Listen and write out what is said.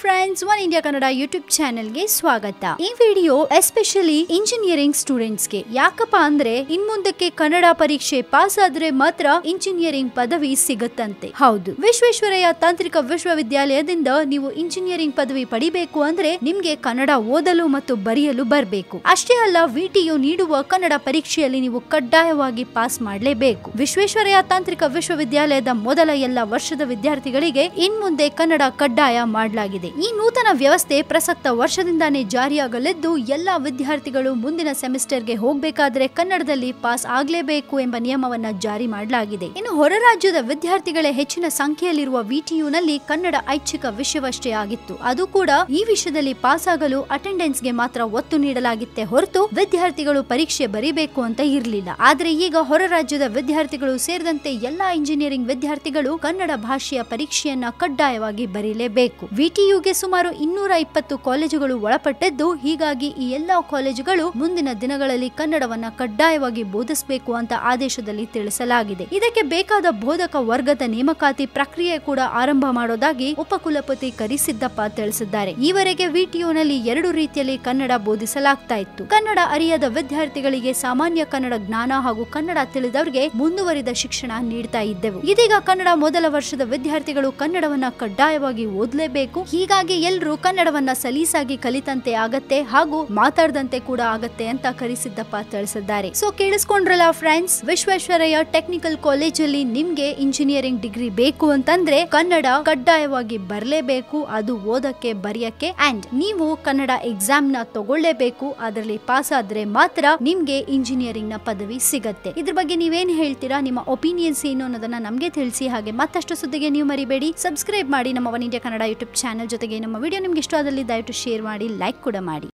Friends one India Kannada YouTube ಚಾನೆಲ್ಗೆ ಸ್ವಾಗತ. ಈ ವಿಡಿಯೋ ಎಸ್ಪೆಷಲಿ ಇಂಜಿನಿಯರಿಂಗ್ ಸ್ಟೂಡೆಂಟ್ಸ್ಗೆ ಯಾಕಪ್ಪ ಅಂದ್ರೆ ಇನ್ ಮುಂದಕ್ಕೆ ಕನ್ನಡ ಪರೀಕ್ಷೆ ಪಾಸ್ ಆದ್ರೆ ಮಾತ್ರ ಇಂಜಿನಿಯರಿಂಗ್ ಪದವಿ ಸಿಗುತ್ತಂತೆ. ಹೌದು. ವಿಶ್ವೇಶ್ವರಯ್ಯ ತಾಂತ್ರಿಕ ವಿಶ್ವವಿದ್ಯಾಲಯದಿಂದ ನೀವು ಇಂಜಿನಿಯರಿಂಗ್ ಪದವಿ ಪಡಿಬೇಕು ಅಂದ್ರೆ ನಿಮ್ಗೆ ಕನ್ನಡ ಓದಲು ಮತ್ತು ಬರೆಯಲು ಬರಬೇಕು. ಅಷ್ಟೇ ಅಲ್ಲ ವಿಟಿಯು ನೀಡುವ ಕನ್ನಡ ಪರೀಕ್ಷೆಯಲ್ಲಿ ನೀವು ಕಡ್ಡಾಯವಾಗಿ ಪಾಸ್ ಮಾಡಲೇಬೇಕು. ವಿಶ್ವೇಶ್ವರಯ್ಯ ತಾಂತ್ರಿಕ ವಿಶ್ವವಿದ್ಯಾಲಯದ ಮೊದಲ ಎಲ್ಲ ವರ್ಷದ ವಿದ್ಯಾರ್ಥಿಗಳಿಗೆ ಇನ್ ಮುಂದೆ ಕನ್ನಡ ಕಡ್ಡಾಯ ಮಾಡಲಾಗಿದೆ. ಈ ನೂತನ ವ್ಯವಸ್ಥೆ ಪ್ರಸಕ್ತ ವರ್ಷದಿಂದಾನೇ ಜಾರಿಯಾಗಲಿದ್ದು, ಎಲ್ಲ ವಿದ್ಯಾರ್ಥಿಗಳು ಮುಂದಿನ ಸೆಮಿಸ್ಟರ್ಗೆ ಹೋಗಬೇಕಾದ್ರೆ ಕನ್ನಡದಲ್ಲಿ ಪಾಸ್ ಆಗಲೇಬೇಕು ಎಂಬ ನಿಯಮವನ್ನ ಜಾರಿ ಮಾಡಲಾಗಿದೆ. ಇನ್ನು ಹೊರ ರಾಜ್ಯದ ವಿದ್ಯಾರ್ಥಿಗಳೇ ಹೆಚ್ಚಿನ ಸಂಖ್ಯೆಯಲ್ಲಿರುವ ವಿಟಿಯುನಲ್ಲಿ ಕನ್ನಡ ಐಚ್ಛಿಕ ವಿಷಯವಷ್ಟೇ ಆಗಿತ್ತು. ಅದು ಕೂಡ ಈ ವಿಷಯದಲ್ಲಿ ಪಾಸ್ ಆಗಲು ಅಟೆಂಡೆನ್ಸ್ಗೆ ಮಾತ್ರ ಒತ್ತು ನೀಡಲಾಗಿತ್ತೆ ಹೊರತು ವಿದ್ಯಾರ್ಥಿಗಳು ಪರೀಕ್ಷೆ ಬರೀಬೇಕು ಅಂತ ಇರಲಿಲ್ಲ. ಆದರೆ ಈಗ ಹೊರ ರಾಜ್ಯದ ವಿದ್ಯಾರ್ಥಿಗಳು ಸೇರಿದಂತೆ ಎಲ್ಲಾ ಇಂಜಿನಿಯರಿಂಗ್ ವಿದ್ಯಾರ್ಥಿಗಳು ಕನ್ನಡ ಭಾಷೆಯ ಪರೀಕ್ಷೆಯನ್ನ ಕಡ್ಡಾಯವಾಗಿ ಬರೀಲೇಬೇಕು. ವಿಟಿಯುಗೆ ಸುಮಾರು ಇನ್ನೂರ ಇಪ್ಪತ್ತು ಕಾಲೇಜುಗಳು ಒಳಪಟ್ಟಿದ್ದು, ಹೀಗಾಗಿ ಈ ಎಲ್ಲಾ ಕಾಲೇಜುಗಳು ಮುಂದಿನ ದಿನಗಳಲ್ಲಿ ಕನ್ನಡವನ್ನ ಕಡ್ಡಾಯವಾಗಿ ಬೋಧಿಸಬೇಕು ಅಂತ ಆದೇಶದಲ್ಲಿ ತಿಳಿಸಲಾಗಿದೆ. ಇದಕ್ಕೆ ಬೇಕಾದ ಬೋಧಕ ವರ್ಗದ ನೇಮಕಾತಿ ಪ್ರಕ್ರಿಯೆ ಕೂಡ ಆರಂಭ ಮಾಡೋದಾಗಿ ಉಪಕುಲಪತಿ ಕರಿಸಿದ್ದಪ್ಪ ತಿಳಿಸಿದ್ದಾರೆ. ಈವರೆಗೆ ವಿಟಿಯುನಲ್ಲಿ ಎರಡು ರೀತಿಯಲ್ಲಿ ಕನ್ನಡ ಬೋಧಿಸಲಾಗ್ತಾ ಇತ್ತು. ಕನ್ನಡ ಅರಿಯದ ವಿದ್ಯಾರ್ಥಿಗಳಿಗೆ ಸಾಮಾನ್ಯ ಕನ್ನಡ ಜ್ಞಾನ ಹಾಗೂ ಕನ್ನಡ ತಿಳಿದವರಿಗೆ ಮುಂದುವರಿದ ಶಿಕ್ಷಣ ನೀಡ್ತಾ ಇದ್ದೆವು. ಇದೀಗ ಕನ್ನಡ ಮೊದಲ ವರ್ಷದ ವಿದ್ಯಾರ್ಥಿಗಳು ಕನ್ನಡವನ್ನ ಕಡ್ಡಾಯವಾಗಿ ಓದಲೇಬೇಕು. ಹೀಗಾಗಿ ಎಲ್ಲರೂ ಕನ್ನಡವನ್ನ ಸಲೀಸಾಗಿ ಕಲಿತಂತೆ ಆಗತ್ತೆ ಹಾಗೂ ಮಾತಾಡದಂತೆ ಕೂಡ ಆಗತ್ತೆ ಅಂತ ಕರಿಸಿದ್ದಪ್ಪ ತಿಳಿಸಿದ್ದಾರೆ. ಸೊ ಕೇಳಿಸ್ಕೊಂಡ್ರಲ್ಲ ಫ್ರೆಂಡ್ಸ್ ವಿಶ್ವೇಶ್ವರಯ್ಯ ಟೆಕ್ನಿಕಲ್ ಕಾಲೇಜ್ ಅಲ್ಲಿ ನಿಮ್ಗೆ ಇಂಜಿನಿಯರಿಂಗ್ ಡಿಗ್ರಿ ಬೇಕು ಅಂತಂದ್ರೆ ಕನ್ನಡ ಕಡ್ಡಾಯವಾಗಿ ಬರಲೇಬೇಕು, ಅದು ಓದಕ್ಕೆ ಬರೆಯಕ್ಕೆ ಅಂಡ್ ನೀವು ಕನ್ನಡ ಎಕ್ಸಾಮ್ನ ತಗೊಳ್ಳೇಬೇಕು, ಅದರಲ್ಲಿ ಪಾಸ್ ಆದ್ರೆ ಮಾತ್ರ ನಿಮ್ಗೆ ಇಂಜಿನಿಯರಿಂಗ್ನ ಪದವಿ ಸಿಗತ್ತೆ. ಇದ್ರ ಬಗ್ಗೆ ನೀವೇನ್ ಹೇಳ್ತೀರಾ, ನಿಮ್ಮ ಒಪಿನಿಯನ್ಸ್ ಏನು ಅನ್ನೋದನ್ನ ನಮ್ಗೆ ತಿಳಿಸಿ, ಹಾಗೆ ಮತ್ತಷ್ಟು ಸುದ್ದಿಗೆ ನೀವು ಮರಿಬೇಡಿ. ಸಬ್ಸ್ಕ್ರೈಬ್ ಮಾಡಿ ನಮ್ಮ one India Kannada YouTube channel ಜೊತೆಗೆ ನಮ್ಮ ವಿಡಿಯೋ ನಿಮ್ಗೆ ಇಷ್ಟ ಆದಲ್ಲಿ ದಯವಿಟ್ಟು ಶೇರ್ ಮಾಡಿ ಲೈಕ್ ಕೂಡ ಮಾಡಿ.